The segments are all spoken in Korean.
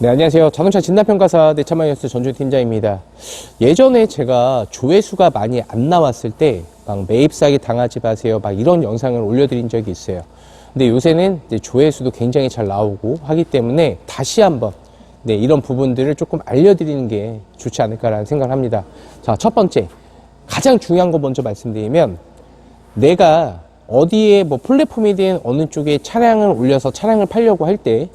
네, 안녕하세요. 자동차 진단평가사 내차마이어스 전주 팀장입니다. 예전에 제가 조회수가 많이 안 나왔을 때, 막 매입 사기 당하지 마세요. 막 이런 영상을 올려드린 적이 있어요. 근데 요새는 조회수도 굉장히 잘 나오고 하기 때문에 다시 한번 네, 이런 부분들을 조금 알려드리는 게 좋지 않을까라는 생각을 합니다. 자, 첫 번째. 가장 중요한 거 먼저 말씀드리면, 내가 어디에 뭐 플랫폼이든 어느 쪽에 차량을 올려서 차량을 팔려고 할 때,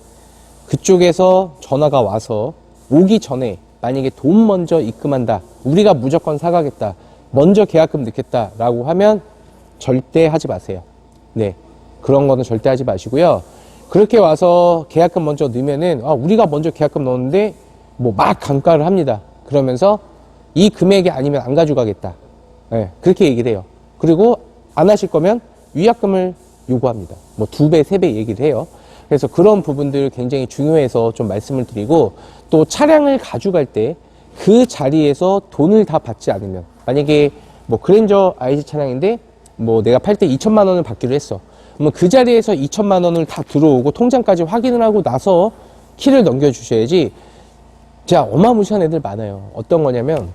그쪽에서 전화가 와서 오기 전에 만약에 돈 먼저 입금한다. 우리가 무조건 사가겠다. 먼저 계약금 넣겠다 라고 하면 절대 하지 마세요. 네. 그런 거는 절대 하지 마시고요. 그렇게 와서 계약금 먼저 넣으면은 아, 우리가 먼저 계약금 넣었는데 뭐 막 감가를 합니다. 그러면서 이 금액이 아니면 안 가져가겠다. 네, 그렇게 얘기를 해요. 그리고 안 하실 거면 위약금을 요구합니다. 뭐 두 배, 세 배 얘기를 해요. 그래서 그런 부분들 굉장히 중요해서 좀 말씀을 드리고 또 차량을 가져갈 때 그 자리에서 돈을 다 받지 않으면 만약에 뭐 그랜저 IC 차량인데 뭐 내가 팔 때 2천만 원을 받기로 했어. 그러면 그 자리에서 2천만 원을 다 들어오고 통장까지 확인을 하고 나서 키를 넘겨주셔야지 자 어마무시한 애들 많아요. 어떤 거냐면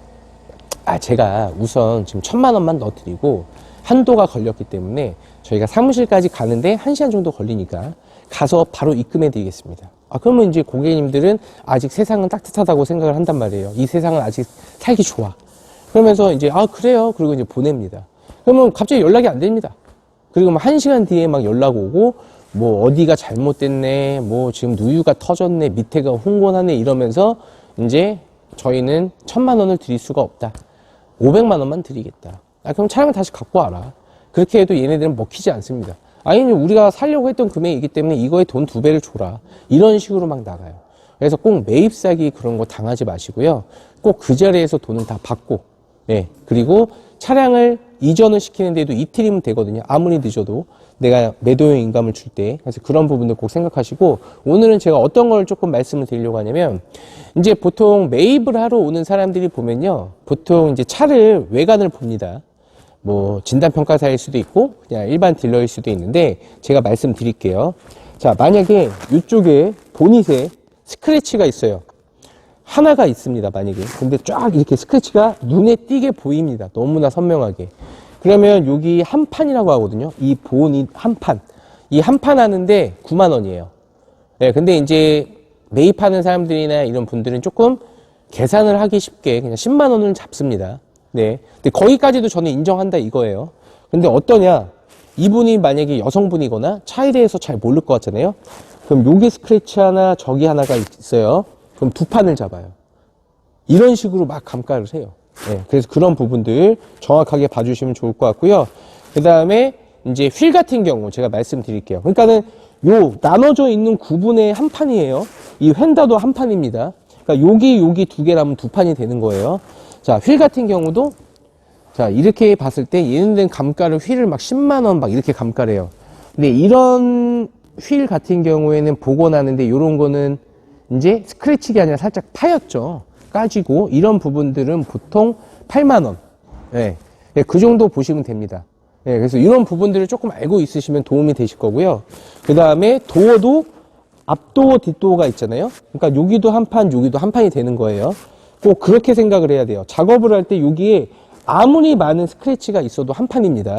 아 제가 우선 지금 천만 원만 넣어드리고 한도가 걸렸기 때문에 저희가 사무실까지 가는데 한 시간 정도 걸리니까 가서 바로 입금해 드리겠습니다. 아, 그러면 이제 고객님들은 아직 세상은 따뜻하다고 생각을 한단 말이에요. 이 세상은 아직 살기 좋아. 그러면서 이제, 아, 그래요. 그리고 이제 보냅니다. 그러면 갑자기 연락이 안 됩니다. 그리고 막 한 시간 뒤에 막 연락 오고, 뭐 어디가 잘못됐네, 뭐 지금 누유가 터졌네, 밑에가 홍곤하네 이러면서 이제 저희는 천만 원을 드릴 수가 없다. 500만 원만 드리겠다. 아, 그럼 차량 다시 갖고 와라. 그렇게 해도 얘네들은 먹히지 않습니다. 아니, 우리가 살려고 했던 금액이기 때문에 이거에 돈 두 배를 줘라. 이런 식으로 막 나가요. 그래서 꼭 매입 사기 그런 거 당하지 마시고요. 꼭 그 자리에서 돈을 다 받고, 네. 그리고 차량을 이전을 시키는데도 이틀이면 되거든요. 아무리 늦어도. 내가 매도용 인감을 줄 때. 그래서 그런 부분들 꼭 생각하시고, 오늘은 제가 어떤 걸 조금 말씀을 드리려고 하냐면, 이제 보통 매입을 하러 오는 사람들이 보면요. 보통 이제 차를 외관을 봅니다. 뭐 진단평가사일 수도 있고 그냥 일반 딜러일 수도 있는데 제가 말씀드릴게요. 자 만약에 이쪽에 보닛에 스크래치가 있어요. 하나가 있습니다. 만약에 근데 쫙 이렇게 스크래치가 눈에 띄게 보입니다. 너무나 선명하게. 그러면 여기 한 판이라고 하거든요. 이 보닛 한 판. 이 한 판 하는데 9만 원이에요. 네, 근데 이제 매입하는 사람들이나 이런 분들은 조금 계산을 하기 쉽게 그냥 10만 원을 잡습니다. 네. 근데 거기까지도 저는 인정한다 이거예요. 근데 어떠냐? 이분이 만약에 여성분이거나 차에 대해서 잘 모를 것 같잖아요. 그럼 여기 스크래치 하나, 저기 하나가 있어요. 그럼 두 판을 잡아요. 이런 식으로 막 감가를 해요. 네. 그래서 그런 부분들 정확하게 봐주시면 좋을 것 같고요. 그 다음에 이제 휠 같은 경우 제가 말씀드릴게요. 그러니까는 요 나눠져 있는 구분의 한 판이에요. 이 휀다도 한 판입니다. 그러니까 여기 여기 두 개라면 두 판이 되는 거예요. 자, 휠 같은 경우도 자, 이렇게 봤을 때 얘네들은 감가를 휠을 막 10만 원 막 이렇게 감가를 해요. 근데 이런 휠 같은 경우에는 나는데 이런 거는 이제 스크래치가 아니라 살짝 파였죠. 까지고 이런 부분들은 보통 8만 원. 예. 네, 그 정도 보시면 됩니다. 예, 그래서 이런 부분들을 조금 알고 있으시면 도움이 되실 거고요. 그 다음에 도어도 앞도어, 뒷도어가 있잖아요. 그러니까 여기도 한 판, 여기도 한 판이 되는 거예요. 꼭 그렇게 생각을 해야 돼요. 작업을 할 때 여기에 아무리 많은 스크래치가 있어도 한 판입니다.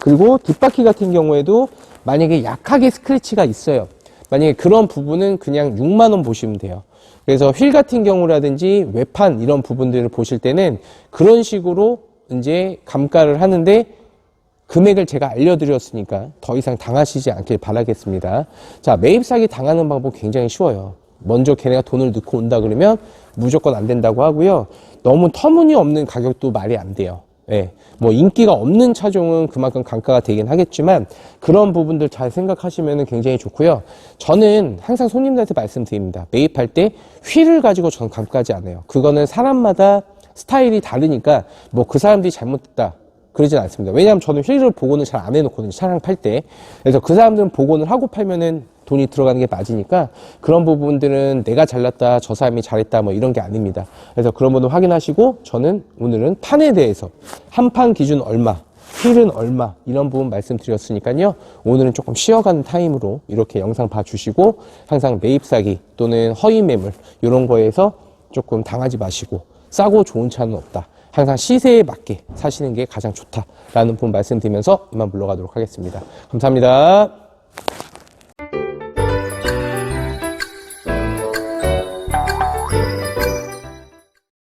그리고 뒷바퀴 같은 경우에도 만약에 약하게 스크래치가 있어요. 만약에 그런 부분은 그냥 6만 원 보시면 돼요. 그래서 휠 같은 경우라든지 외판 이런 부분들을 보실 때는 그런 식으로 이제 감가를 하는데 금액을 제가 알려드렸으니까 더 이상 당하시지 않길 바라겠습니다. 자, 매입 사기 당하는 방법 굉장히 쉬워요. 먼저 걔네가 돈을 넣고 온다 그러면 무조건 안 된다고 하고요. 너무 터무니없는 가격도 말이 안 돼요. 예. 뭐 인기가 없는 차종은 그만큼 감가가 되긴 하겠지만 그런 부분들 잘 생각하시면 굉장히 좋고요. 저는 항상 손님들한테 말씀드립니다. 매입할 때 휠을 가지고 저는 감가하지 않아요. 그거는 사람마다 스타일이 다르니까 뭐 그 사람들이 잘못했다. 그러진 않습니다. 왜냐하면 저는 휠을 복원을 잘 안 해놓거든요. 차량 팔 때. 그래서 그 사람들은 복원을 하고 팔면은 돈이 들어가는 게 맞으니까 그런 부분들은 내가 잘났다, 저 사람이 잘했다, 뭐 이런 게 아닙니다. 그래서 그런 부분 확인하시고 저는 오늘은 판에 대해서 한 판 기준 얼마, 필은 얼마 이런 부분 말씀드렸으니까요. 오늘은 조금 쉬어가는 타임으로 이렇게 영상 봐주시고 항상 매입 사기 또는 허위 매물 이런 거에서 조금 당하지 마시고 싸고 좋은 차는 없다. 항상 시세에 맞게 사시는 게 가장 좋다라는 부분 말씀드리면서 이만 물러가도록 하겠습니다. 감사합니다.